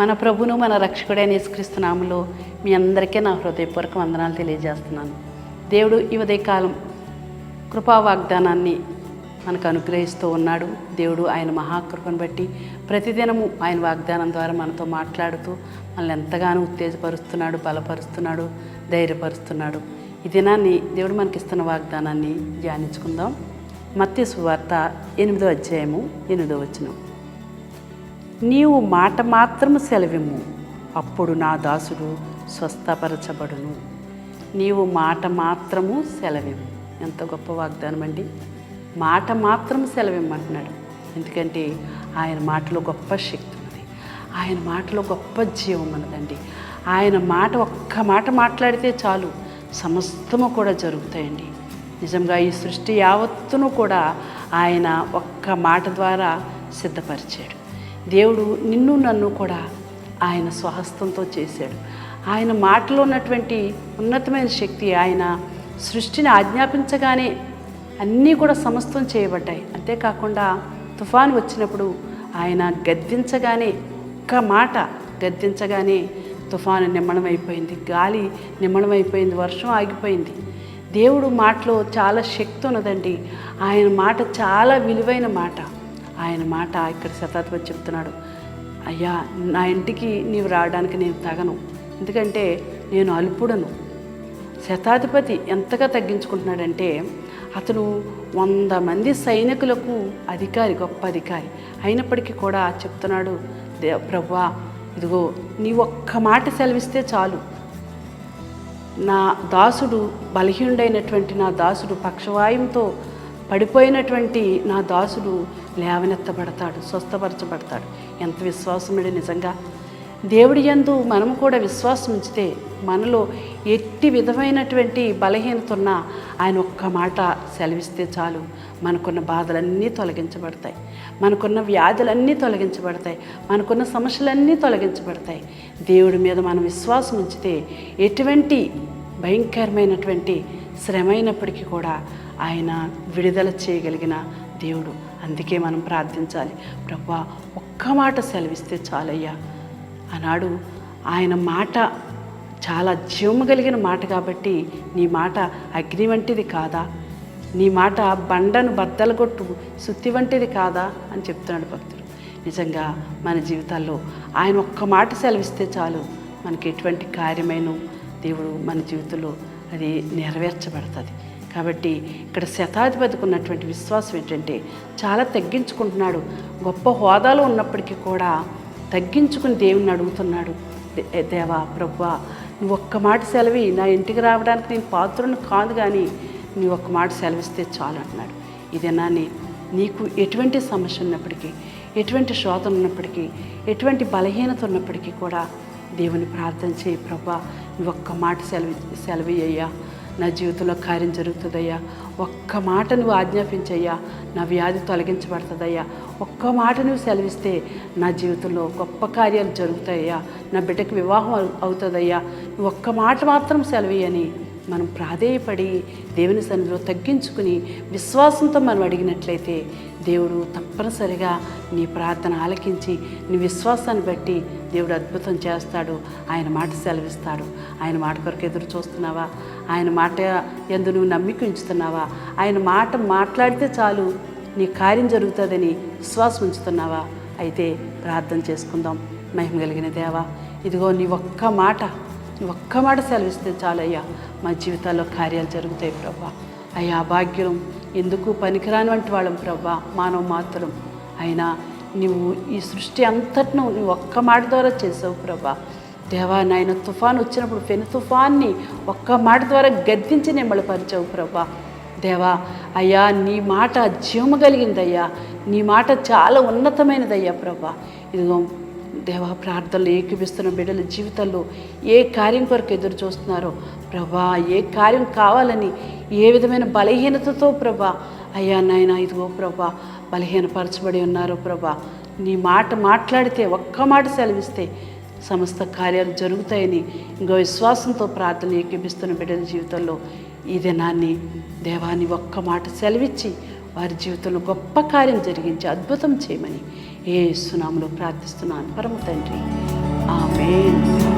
మన ప్రభును మన రక్షకుడైన యేసుక్రీస్తునాములో మీ అందరికీ నా హృదయపూర్వక వందనాలు తెలియజేస్తున్నాను. దేవుడు ఈ ఉదయకాలం కృపా వాగ్దానాన్ని మనకు అనుగ్రహిస్తూ ఉన్నాడు. దేవుడు ఆయన మహాకృపను బట్టి ప్రతిదినము ఆయన వాగ్దానం ద్వారా మనతో మాట్లాడుతూ మనల్ని ఎంతగానో ఉత్తేజపరుస్తున్నాడు బలపరుస్తున్నాడు ధైర్యపరుస్తున్నాడు. ఈ దినాన్ని దేవుడు మనకిస్తున్న వాగ్దానాన్ని ధ్యానించుకుందాం. మత్స్య సువార్త ఎనిమిదో అధ్యాయము ఎనిమిదో వచనం. నీవు మాట మాత్రము సెలవిమ్ము. అప్పుడు నా దాసుడు స్వస్థపరచబడును. నీవు మాట మాత్రము సెలవిమ్ము. ఎంత గొప్ప వాగ్దానం అండి. మాట మాత్రం సెలవిమ్మంటున్నాడు. ఎందుకంటే ఆయన మాటలో గొప్ప శక్తి ఉన్నది. ఆయన మాటలో గొప్ప జీవం ఉన్నదండి. ఆయన మాట ఒక్క మాట మాట్లాడితే చాలు సమస్తము కూడా జరుగుతాయండి. నిజంగా ఈ సృష్టి యావత్తును కూడా ఆయన ఒక్క మాట ద్వారా సిద్ధపరిచాడు. దేవుడు నిన్ను నన్ను కూడా ఆయన స్వహస్తంతో చేశాడు. ఆయన మాటలో ఉన్నటువంటి ఉన్నతమైన శక్తి ఆయన సృష్టిని ఆజ్ఞాపించగానే అన్నీ కూడా సమస్తం చేయబడ్డాయి. అంతేకాకుండా తుఫాను వచ్చినప్పుడు ఆయన గద్దించగానే ఒక్క మాట గద్దించగానే తుఫాను నిమ్మణమైపోయింది గాలి నిమ్మణమైపోయింది వర్షం ఆగిపోయింది. దేవుడు మాటలో చాలా శక్తి ఉన్నదండి. ఆయన మాట చాలా విలువైన మాట. ఆయన మాట ఇక్కడ శతాధిపతి చెప్తున్నాడు అయ్యా నా ఇంటికి నీవు రావడానికి నేను తగను. ఎందుకంటే నేను అల్పుడను. శతాధిపతి ఎంతగా తగ్గించుకుంటున్నాడంటే అతను వంద మంది సైనికులకు అధికారి గొప్ప అధికారి. అయినప్పటికీ కూడా చెప్తున్నాడు దే ప్రభువా ఇదిగో నీ ఒక్క మాట సెలవిస్తే చాలు. నా దాసుడు బలహీనుడైనటువంటి నా దాసుడు పక్షవాయుంతో పడిపోయినటువంటి నా దాసుడు లేవనెత్తబడతాడు స్వస్థపరచబడతాడు. ఎంత విశ్వాసముడి నిజంగా. దేవుడి యందు మనము కూడా విశ్వాసం ఉంచితే మనలో ఎట్టి విధమైనటువంటి బలహీనత ఉన్నా ఆయన ఒక్క మాట సెలవిస్తే చాలు. మనకున్న బాధలన్నీ తొలగించబడతాయి. మనకున్న వ్యాధులన్నీ తొలగించబడతాయి. మనకున్న సమస్యలన్నీ తొలగించబడతాయి. దేవుడి మీద మనం విశ్వాసం ఉంచితే ఎటువంటి భయంకరమైనటువంటి శ్రమైనప్పటికీ కూడా ఆయన విడుదల చేయగలిగిన దేవుడు. అందుకే మనం ప్రార్థించాలి. ప్రభా ఒక్క మాట సెలవిస్తే చాలయ్యా. ఆనాడు ఆయన మాట చాలా జీవము కలిగిన మాట కాబట్టి నీ మాట అగ్ని వంటిది కాదా? నీ మాట బండను బద్దలగొట్టు సుత్తి వంటిది కాదా? అని చెప్తున్నాడు భక్తుడు. నిజంగా మన జీవితాల్లో ఆయన ఒక్క మాట సెలవిస్తే చాలు. మనకి ఎటువంటి కార్యమైన దేవుడు మన జీవితంలో అది నెరవేర్చబడుతుంది. కాబట్టి ఇక్కడ శతాధిపతికి ఉన్నటువంటి విశ్వాసం ఏంటంటే చాలా తగ్గించుకుంటున్నాడు. గొప్ప హోదాలో ఉన్నప్పటికీ కూడా తగ్గించుకుని దేవుని అడుగుతున్నాడు. దేవా ప్రభువా నువ్వు ఒక్క మాట సెలవి నా ఇంటికి రావడానికి నేను పాత్రను కాదు కానీ నీ ఒక్క మాట సెలవిస్తే చాలు అంటున్నాడు. ఇదేనాని నీకు ఎటువంటి సమస్య ఉన్నప్పటికీ ఎటువంటి శోధన ఉన్నప్పటికీ ఎటువంటి బలహీనత ఉన్నప్పటికీ కూడా దేవుని ప్రార్థన చేయి ప్రభా నువ్వు ఒక్క మాట సెలవి సెలవి అయ్యా. నా జీవితంలో కార్యం జరుగుతుందయ్యా. ఒక్క మాట నువ్వు ఆజ్ఞాపించయ్యా. నా వ్యాధి తొలగించబడుతుందయ్యా. ఒక్క మాట నువ్వు సెలవిస్తే నా జీవితంలో గొప్ప కార్యాలు జరుగుతాయ్యా నా బిడ్డకి వివాహం అవుతుందయ్యా. నువ్వు ఒక్క మాట మాత్రం సెలవి మనం ప్రాధేయపడి దేవుని సన్నిధిలో తగ్గించుకుని విశ్వాసంతో మనం అడిగినట్లయితే దేవుడు తప్పనిసరిగా నీ ప్రార్థన ఆలకించి నీ విశ్వాసాన్ని బట్టి దేవుడు అద్భుతం చేస్తాడు. ఆయన మాట సెలవిస్తాడు. ఆయన మాట కొరకు ఎదురు చూస్తున్నావా? ఆయన మాట ఎందు నువ్వు నమ్మిక ఉంచుతున్నావా? ఆయన మాట మాట్లాడితే చాలు నీ కార్యం జరుగుతుందని విశ్వాసం ఉంచుతున్నావా? అయితే ప్రార్థన చేసుకుందాం. మహిమ కలిగిన దేవా ఇదిగో నీ ఒక్క మాట ఒక్క మాట సెలవిస్తే చాలయ్యా. మా జీవితాల్లో కార్యాలు జరుగుతాయి ప్రభా. అయ్యా భాగ్యం ఎందుకు పనికిరాని వంటి వాళ్ళం ప్రభా? మానవ మాత్రం. అయినా నువ్వు ఈ సృష్టి అంతటిను నువ్వు ఒక్క మాట ద్వారా చేసావు ప్రభా. దేవా నాయన తుఫాన్ వచ్చినప్పుడు పెను తుఫాన్ని ఒక్క మాట ద్వారా గద్దించి నిమ్మలపరిచావు ప్రభా. దేవా అయ్యా నీ మాట జీవము కలిగిందయ్యా. నీ మాట చాలా ఉన్నతమైనదయ్యా ప్రభా. ఇదిగో దేవా ప్రార్థనలు ఏకీపిస్తున్న బిడ్డల జీవితాల్లో ఏ కార్యం కొరకు ఎదురు చూస్తున్నారో ప్రభా ఏ కార్యం కావాలని ఏ విధమైన బలహీనతతో ప్రభా అయ్యా నాయన ఇదిగో ప్రభా బలహీనపరచబడి ఉన్నారో ప్రభా నీ మాట మాట్లాడితే ఒక్క మాట సెలవిస్తే సమస్త కార్యాలు జరుగుతాయని ఇంకో విశ్వాసంతో ప్రార్థన ఏకీపిస్తున్న బిడ్డల జీవితంలో ఈ దినాన్ని దేవాన్ని ఒక్క మాట సెలవిచ్చి వారి జీవితంలో గొప్ప కార్యం జరిగించి అద్భుతం చేయమని ఏ సునాములో ప్రార్థిస్తున్నాను. పరమ తండ్రి. ఆమె